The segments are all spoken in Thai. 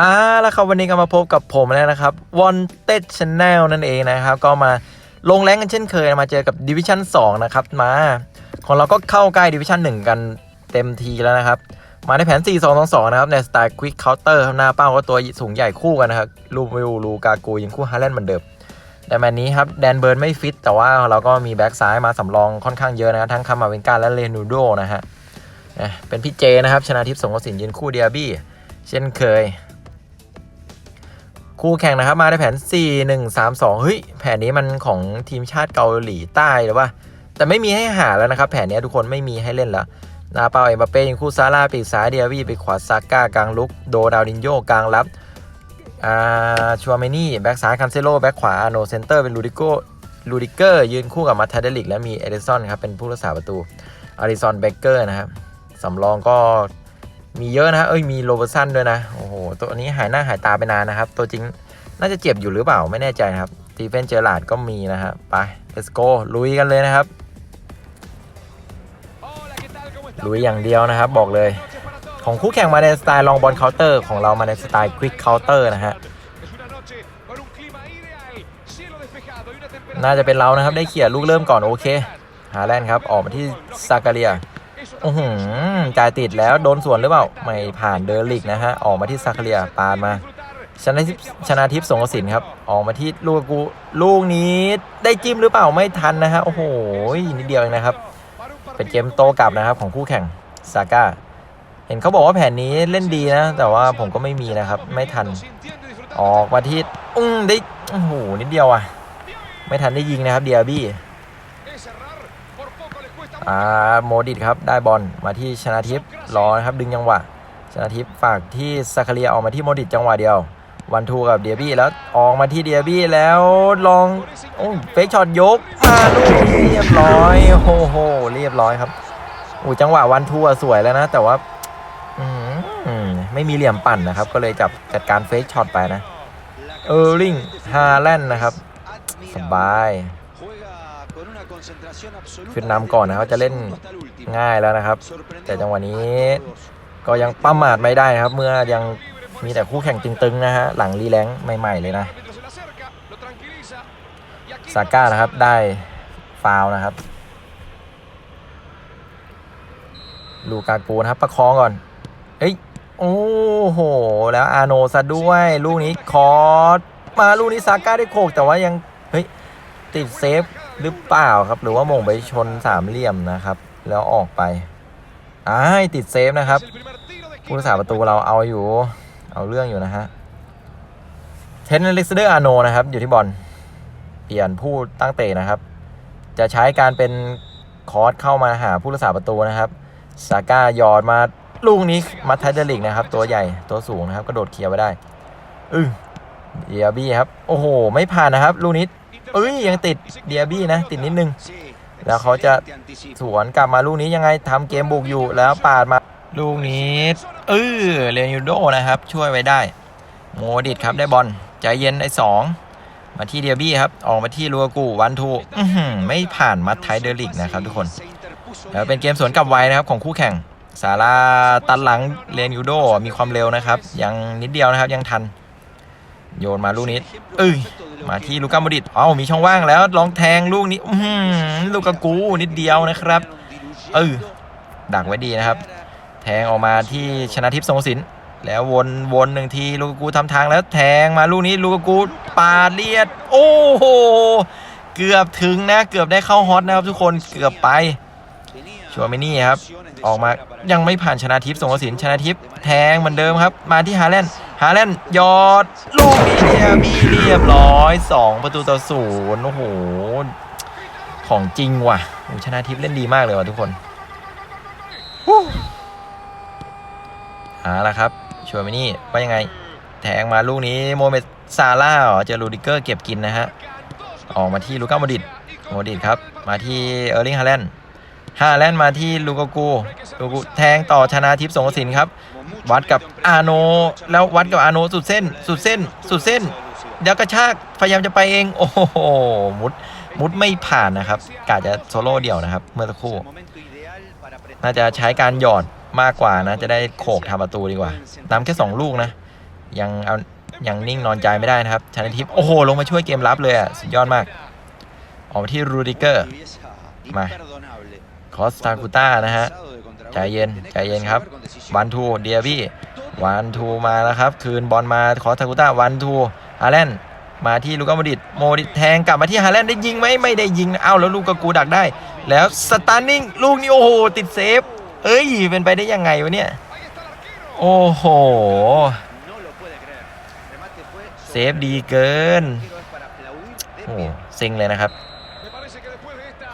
อ่าแล้วครับวันนี้ก็มาพบกับผมแล้วนะครับ Wanted Channel นั่นเองนะครับ ก็มาลงแรงกันเช่นเคยมาเจอกับ Division 2 นะครับ มา ของเราก็เข้าใกล้ Division 1 กันเต็มทีแล้วนะครับ มาในแผน 4 2 2 2 นะครับ ในสไตล์ Quick Counter ครับหน้าเป้าก็ตัวสูงใหญ่คู่กันนะครับ ลูวิลลูกากูยิงคู่ฮาแลนด์เหมือนเดิมแต่แมตช์นี้ครับแดนเบิร์นไม่ฟิต แต่ว่าเราก็มีแบ็กซ้ายมาสำรองค่อนข้างเยอะนะครับทั้งคามาเวนกาและเลนูโดนะฮะอะเป็นพี่เจนะครับชนะทิพย์สงกระสินยืนคู่เดียบี้เช่นเคย คู่แข่งนะครับมาในแผน 4 1 3 2เฮ้ยแผนนี้มันของทีมชาติเกาหลีใต้หรือว่า แต่ไม่มีให้หาแล้วนะครับ แผนนี้ทุกคนไม่มีให้เล่นแล้วนาเปาเอ็มบัปเป้ยิงคู่ซาร่าปีกซ้ายเดียวีไปขวาซาก้ากลางลุกโดดาวดินโยกลางรับอ่าชัวเมนี่แบ็กซ้ายคันเซโลแบ็กขวาโนเซนเตอร์เป็นลูดิโกลูดิเกอร์ยืนคู่กับมาทาเดลิกและมีเอเดซอนครับเป็นผู้รักษาประตูอาริซอนเบเกอร์นะครับสำรองก็มีเยอะนะเอ้ยมีโรเบอร์สันด้วยนะโตัวนี้หายหน้าหายตาไปนานนะครับ ตัวจริงน่าจะเจ็บอยู่หรือเปล่าไม่แน่ใจนะครับตีเฟนเจอร์ลาดก็มีนะฮะไป let's go ลุยกันเลยนะครับ ลุยอย่างเดียวนะครับบอกเลย ของคู่แข่งมาในสไตล์ลองบอลเคาน์เตอร์ของเรามาในสไตล์ควิกเคาน์เตอร์นะฮะน่าจะเป็นเรานะครับได้เขี่ยลูกเริ่มก่อนโอเคฮาแลนด์ครับออกมาที่ซาการเรีย โอ้โหจ่ายติดแล้วโดนสวนหรือเปล่า ไม่ผ่านเดอร์ลิกนะฮะ ออกมาที่ซากาเรียปาดมาชนะทิพชนะทิพสงกสินครับ ออกมาที่ลูกกูลูกนี้ได้จิ้มหรือเปล่าไม่ทันนะฮะโอ้โหนิดเดียวเองนะครับ เป็นเกมโตกลับนะครับของคู่แข่งซาก้าเห็นเขาบอกว่าแผนนี้เล่นดีนะ แต่ว่าผมก็ไม่มีนะครับ ไม่ทัน ออกมาที่อืมได้โอ้โหนิดเดียวอะ ไม่ทันได้ยิงนะครับเดียบี้่าโมดิตครับ ได้บอลมาที่ชนะทิพย์รอนะครับดึงจังหวะ ชนะทิพย์ฝากที่ซาคาเรียออกมาที่โมดิตจังหวะเดียว วันทูกับเดียบี้แล้วออกมาที่เดียบี้แล้วลองโอ้เฟกช็อตยกมาลูกเรียบร้อยโอ้โหเรียบร้อยครับโอ้จังหวะวันทูสวยแล้วนะ แต่ว่าอืไม่มีเหลี่ยมปั่นนะครับ ก็เลยจับจัดการเฟกช็อตไปนะเออร์ลิงฮาแลนด์นะครับ สบาย ขึ้นนำก่อนนะเขาจะเล่นง่ายแล้วนะครับ แต่จังหวะนี้ก็ยังประมาทไม่ได้นะครับ เมื่อยังมีแต่คู่แข่งตึงๆนะฮะหลังรีแลงค์ใหม่ๆเลยนะซาก้านะครับได้ฟาวล์นะครับ ลูกากูนะครับประคองก่อน เอ้ยโอ้โห แล้วอาโนซะด้วย ลูกนี้คอร์สมาลูกนี้ซาก้าได้โขกแต่ว่ายัง เฮ้ย ติดเซฟ หรือเปล่าครับ หรือว่าม่งไปชนสามเหลี่ยมนะครับ แล้วออกไปอ้ายติดเซฟนะครับผู้รักษาประตูเราเอาอยู่ เอาเรื่องอยู่นะฮะเทนนิสเดอร์อาโนนะครับ อยู่ที่บอลเปลี่ยนผู้ตั้งเตะนะครับ จะใช้การเป็นคอร์สเข้ามาหาผู้รักษาประตูนะครับซาก้ายอดมาลูกนี้มาไทเดลิกนะครับ ตัวใหญ่ตัวสูงนะครับ กระโดดเคลียร์ไว้ได้อือเดียบี้ครับ โอ้โห ไม่ผ่านนะครับ ลูกนี้ เอ้ยยังติดเดียบี้นะ ติดนิดนึง แล้วเขาจะสวนกลับมาลูกนี้ยังไงทำเกมบุกอยู่แล้วปาดมาลูกนี้เออเรนิโดนะครับ ช่วยไว้ได้ โมดิตครับได้บอลใจเย็นได้สองมาที่เดียบี้ครับออกมาที่ลัวกูวันทูไม่ผ่านมัดไทเดอร์ลิกนะครับทุกคนแล้วเป็นเกมสวนกลับไวนะครับของคู่แข่งสาราตันหลังเรนยูโดมีความเร็วนะครับ ยังนิดเดียวนะครับยังทัน โยนมาลูกนี้เอ้ยมาที่ลูก้าโมดิตเอ้ามีช่องว่างแล้วลองแทงลูกนี้ อื้อหือลูกกากูนิดเดียวนะครับ เออดักไว้ดีนะครับ แทงออกมาที่ชนะทิพย์สงกระสินแล้ววนวนหนึ่งทีลูกากูทำทางแล้วแทงมาลูกนี้ลูกากูปาดเลียด โอ้โหเกือบถึงนะ เกือบได้เข้าฮอตนะครับทุกคนเกือบไปชัวร์มินี่ครับ ออกมายังไม่ผ่านชนะทิพย์สงกระสินชนะทิพย์แทงเหมือนเดิมครับ มาที่ฮาแลนด์ ฮาแลนด์ยอด ลูกนี้เนี่ยมีเรียบร้อย 2 ประตูต่อศูนย์โอ้โห ของจริงว่ะชนะทิพย์เล่นดีมากเลยว่ะทุกคนฮู้เอาละครับชัวร์มินี่ว่ายังไง แทงมาลูกนี้โมเมซาร่าเจอลูดิเกอร์เก็บกินนะฮะ ออกมาที่ลูก้าโมดิตโมดิตครับ มาที่เออร์ลิงฮาแลนด์ฮาแลนด์มาที่ลูกากูลูกกูแทงต่อชนะทิพย์สงสินครับ วัดกับอาโน แล้ววัดกับอาโนสุดเส้น สุดเส้น สุดเส้นเดี๋ยวกระชากพยายามจะไปเอง โอ้โหมุดมุดไม่ผ่านนะครับกาจะโซโล่เดี่ยวนะครับ เมื่อสักครู่ น่าจะใช้การหยอดมากกว่านะ จะได้โขกทำประตูดีกว่านำแค่ 2 ลูกนะ ยังเอายังนิ่งนอนใจไม่ได้นะครับชนะทิพย์โอ้โห ลงมาช่วยเกมรับเลยอะสุดยอดมาก ออกมาที่รูดิเกอร์มา คอสตาคูต้านะฮะใจเย็นใจเย็นครับวันทูเดียบี้วันทูมาแล้วครับ คืนบอลมาคอสตาคูต้าวันทูฮาแลนด์มาที่ลูกาโมดิตโมดิตแทงกลับมาที่ฮาแลนด์ได้ยิงไหมไม่ได้ยิงนะเอ้าแล้วลูกกกูดักได้ แล้วสตาร์นิ่งลูกนี้โอ้โหติดเซฟ เอ้ยเป็นไปได้ยังไงวะเนี่ยโอ้โหเซฟดีเกินโอ้โหเซ็งเลยนะครับ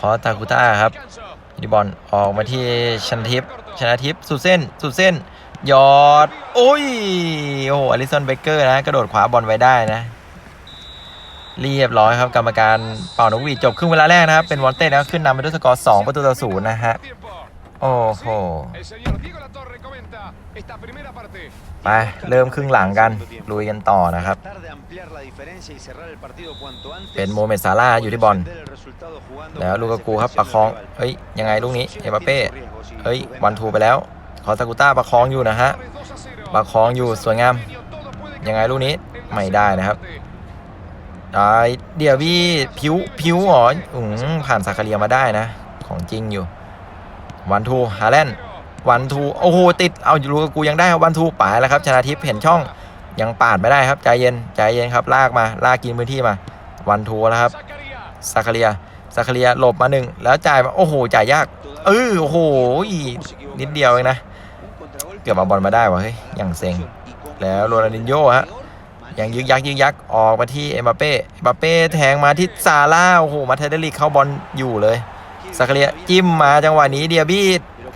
ขอตาคุต้าครับ ดิบอลออกมาที่ชนะทิพย์ชนะทิพย์สุดเส้น สุดเส้นยอด โอ้ย โอ้โหอลิสันเบเกอร์นะ กระโดดขวาบอลไว้ได้นะ เรียบร้อยครับ กรรมการเป่านกหวีดจบครึ่งเวลาแรกนะครับ เป็นวอลเต้แล้วขึ้นนำไปด้วยสกอร์2ประตูต่อศูนย์นะฮะ โอ้โห ไป เริ่มครึ่งหลังกัน ลุยกันต่อนะครับ เป็นโมเมดซาร่าห์อยู่ที่บอล แล้วลูกากูครับประคองเฮ้ยยังไงลูกนี้เอ็มบัปเป้เฮ้ยวันทูไปแล้วคอสตากูต้าประคองอยู่นะฮะประคองอยู่สวยงามยังไงลูกนี้ไม่ได้นะครับไอเดียวพี่ผิวผิวหรออืมผ่านซาคาเรียมาได้นะ ของจริงอยู่วันทูฮาแลนด์วันทูโอ้โหติดเอาลูกากูยังได้ครับวันทูป่ายแล้วครับชนะทิพย์เห็นช่องยังปาดไม่ได้ครับใจเย็นใจเย็นครับลากมาลากกินพื้นที่มาวันทูแล้วครับ ซาคาเรียซาคาเรียหลบมาหนึ่งแล้วจ่ายมาโอ้โหจ่ายยากเออโอ้โหนิดเดียวเองนะ เกือบเอาบอลมาได้วะเฮ้ยอย่างเซ็งแล้วโรนัลดินโญ่ฮะยังยึกยักยึกยักออกมาที่เอ็มบัปเป้เอ็มบัปเป้แทงมาที่ซาร่าโอ้โหมาเทเดลิกเข้าบอลอยู่เลยซาคาเรียจิ้มมาจังหวะนี้เดียบี้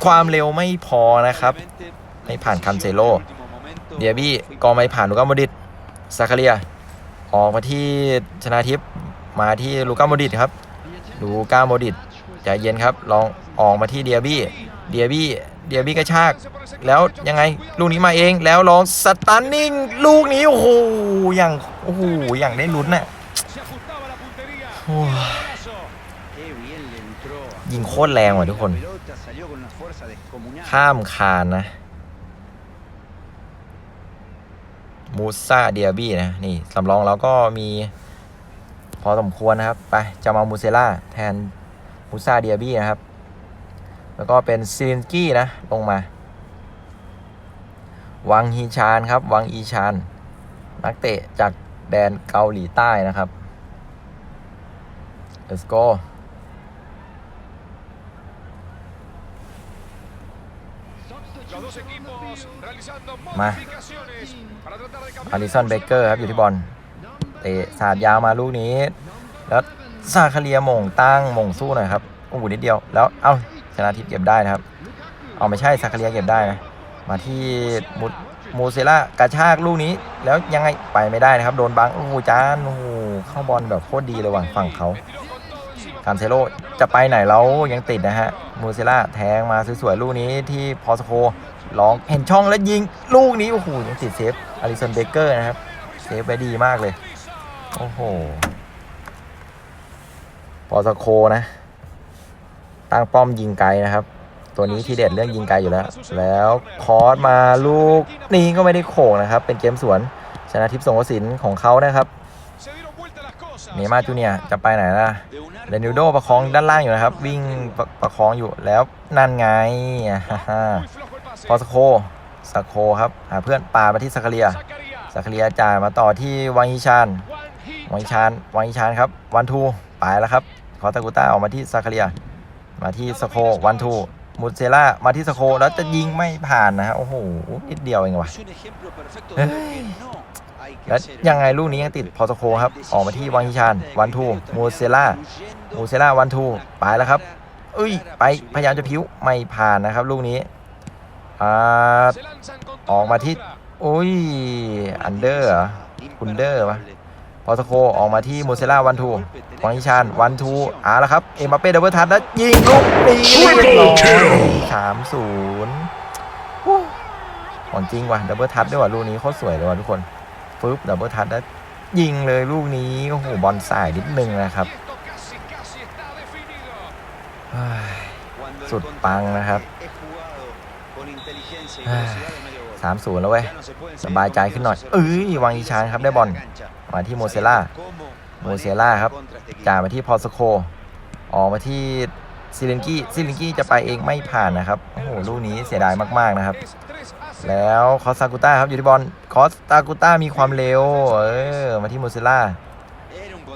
ความเร็วไม่พอนะครับไม่ผ่านคันเซโลเดียบี้ก็ไม่ผ่านลูก้าโมดิตซาคาเรียออกมาที่ชนาทิพย์ มาที่ลูก้าโมดิตครับลูก้าโมดิตใจเย็นครับ ลองออกมาที่เดียบี้เดียบี้เดียบี้กระชาก แล้วยังไงลูกนี้มาเองแล้วลองสตันนิ่งลูกนี้ โอ้โหอย่างโอ้โหอย่างได้ลุ้นน่ะยิงโคตรแรงว่ะทุกคน ข้ามคานนะ มูซาเดียบี้นะ นี่สำรองเราก็มี อสมควรนะครับ ไปจะมามูเซล่าแทนมูซาเดียบี้นะครับ แล้วก็เป็นซิลินกี้นะ ลงมา วังฮีชานครับ วังอีชาน นักเตะจากแดนเกาหลีใต้นะครับ let's go มาอลิสันเบเกอร์ครับ อยู่ที่บอล ตะสาดยาวมาลูกนี้ แล้วซาคาเรียหม่งตั้งหม่งสู้หน่อยครับโอ้โหนิดเดียวแล้วเอ้าชนะทิพย์เก็บได้นะครับ เอาไม่ใช่ซาคาเรียเก็บได้นะมาที่มูมูเซล่ากระชากลูกนี้ แล้วยังไงไปไม่ได้นะครับ โดนบังโอ้โหจานโอ้โหเข้าบอลแบบโคตรดีเลยว่ะฝั่งเขาการเซโลจะไปไหนแล้วยังติดนะฮะมูเซล่าแทงมาสวยๆลูกนี้ที่พอสโคลองเห็นช่องแล้วยิง ลูกนี้โอ้โหยังติดเซฟอลิสันเบเกอร์นะครับเซฟไว้ดีมากเลย โอ้โหพอสโคนะ ตั้งป้อมยิงไกลนะครับ ตัวนี้ที่เด็ดเรื่องยิงไกลอยู่แล้ว แล้วคอสมาลูกนี้ก็ไม่ได้โขงนะครับ เป็นเกมสวนชนะทิพย์สงกสินของเขานะครับเนมาจูเนียจะไปไหนล่ะเรนิวโดประคองด้านล่างอยู่นะครับ วิ่งประประคองอยู่แล้วนั่นไงพอสโคสโคครับหาเพื่อนปามาที่สักเรียสักเรียจ่ายมาต่อที่วังฮิชาน วังฮิชานวังฮิชานครับวันทูไปแล้วครับคอตากุต้าออกมาที่ซาคาเรีย มาที่สโควันทูมูเซล่ามาที่สโคแล้วจะยิงไม่ผ่านนะฮะโอ้โหนิดเดียวเองว่ะแล้วยังไงลูกนี้ยังติดพอสโคครับ ออกมาที่วังฮิชานวันทูมูเซล่ามูเซล่าวันทูไปแล้วครับเอ้ยไปพยายามจะพิ้วไม่ผ่านนะครับ ลูกนี้อ่าออกมาที่โอ้ยอันเดอร์คุณเดอร์ปะ พอสโคออกมาที่โมเซล่าวันทูวังฮิชานวันทูอ่าแล้วครับ เอ็มบัปเป้ดับเบิลทัชแล้วยิงลูกนี้เรียบร้อยสามศูนย์ของจริงว่ะดับเบิลทัชด้วยว่ะลูกนี้โคตรสวยเลยว่ะทุกคนฟึบดับเบิลทัชแล้วยิงเลยลูกนี้โอ้โหบอลสายนิดนึงนะครับสุดปังนะครับ He jugado con inteligencia y Ah. velocidad de medio gol. สามศูนย์แล้วเว้ย สบายใจขึ้นหน่อย เอ้ยวางอีชานครับได้บอล มาที่โมเซล่า โมเซล่าครับ จ่ายมาที่พอลสโค ออกมาที่ซิลินกี้ ซิลินกี้จะไปเองไม่ผ่านนะครับ โอ้โห ลูกนี้เสียดายมากๆนะครับ แล้วคอสตากูต้าครับอยู่ที่บอล คอสตากูต้ามีความเร็ว เออ มาที่โมเซล่า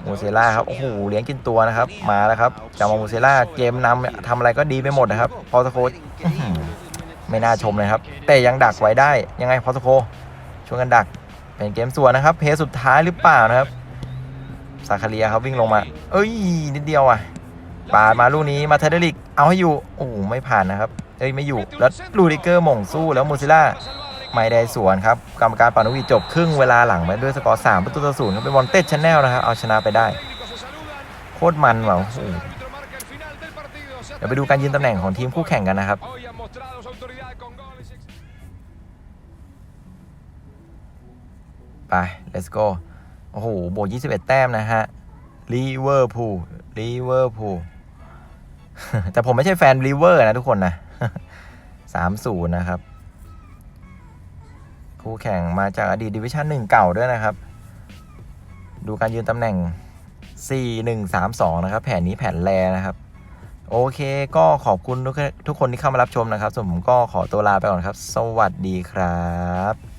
โมเซล่าครับ โอ้โห เลี้ยงกินตัวนะครับ มาแล้วครับ จามาโมเซล่า เกมนำเนี่ยทำอะไรก็ดีไปหมดนะครับ พอลสโคอื้อหือ ไม่น่าชมเลยครับ แต่ยังดักไว้ได้ยังไงพอลสโคช่วยกันดัก เป็นเกมส่วนนะครับ เพจสุดท้ายหรือเปล่านะครับซาคาเรียครับวิ่งลงมา เอ้ยนิดเดียวอะปาดมาลูกนี้มาเทเดริก เอาให้อยู่โอ้ไม่ผ่านนะครับเอ้ยไม่อยู่แล้วลูดิเกอร์หม่งสู้แล้วมูซิล่าไม่ได้สวนครับกรรมการปานุวีจบครึ่งเวลาหลังไปด้วยสกอร์3ประตูต่อศูนย์เป็นบอลเต็ดชแนลนะครับเอาชนะไปได้ โคตรมันว่ะเดี๋ยวไปดูการยืนตำแหน่งของทีมคู่แข่งกันนะครับ ไป let's go โอ้โหโบก21 แต้มนะฮะลิเวอร์พูลลิเวอร์พูลแต่ผมไม่ใช่แฟนลิเวอร์นะทุกคนนะ3-0นะครับ คู่แข่งมาจากอดีตดิวิชั่น1เก่าด้วยนะครับ ดูการยืนตำแหน่ง 4-1-3-2 นะครับ แผนนี้แผนแรนะครับ โอเคก็ขอบคุณทุกทุกคนที่เข้ามารับชมนะครับ ส่วนผมก็ขอตัวลาไปก่อนครับ สวัสดีครับ